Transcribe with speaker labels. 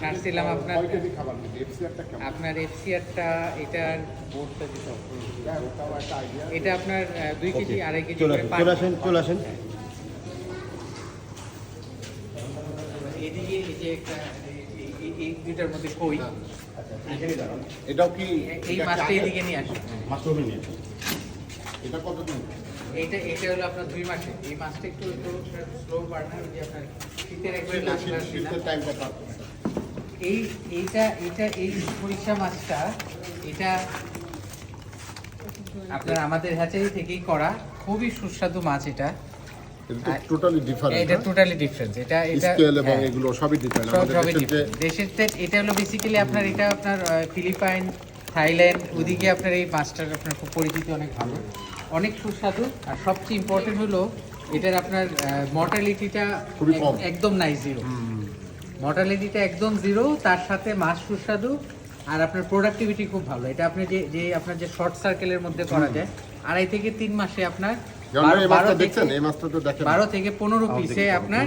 Speaker 1: ছাড়ছিলাম আপনার- আপনার এফসিআরটা এটার বোর্ডটা দিতে হবে।
Speaker 2: হ্যাঁ,
Speaker 1: এটা আপনার দুই কেজি আড়াই কেজি
Speaker 3: চলে আসেন চলে আসেন
Speaker 1: এদিকে এই যে একটা এই- দুইটার মধ্যে কই?
Speaker 2: এটাও কি
Speaker 1: এই
Speaker 2: এটা
Speaker 1: মাছটা এদিকে নিয়ে আসুন।
Speaker 3: মাশরুমই নিয়ে
Speaker 2: এটা কতদিন?
Speaker 1: এইটা এটা হলো আপনার দুই মাসে। এই মাছটা একটু একটু স্লো বার্নার যে আপনার শীতের একবারে
Speaker 2: টাইমটা
Speaker 1: এই এইটা এটা এই সরিষা মাছটা এটা আপনার আমাদের হ্যাচারি থেকেই করা। খুবই সুস্বাদু মাছ এটা।
Speaker 2: এটা টোটালি ডিফারেন্ট
Speaker 1: এটা টোটালি ডিফারেন্স এটা এটা
Speaker 2: স্কেল এবং। এগুলো সবই ডিফারেন্ট আমাদের দেশের যে
Speaker 1: different। দেশের তে- এটা হলো বেসিক্যালি আপনার এটা আপনার আহ, ফিলিপাইন থাইল্যান্ড ওদিকে আপনার এই মাছটার আপনার খুব পরিচিতি অনেক ভালো। অনেক সুস্বাদু। আর সবচেয়ে ইম্পর্টেন্ট হলো এটার আপনার মর্টালিটিটা একদম নাই জিরো মর্টালিটিটা একদম জিরো তার সাথে মাছ সুস্বাদু আর আপনার প্রোডাক্টিভিটি খুব ভালো। এটা আপনি যে যে আপনার যে শর্ট সার্কেলের মধ্যে করা যায় আড়াই থেকে তিন মাসে আপনার বারো থেকে পনেরো পিসে আপনার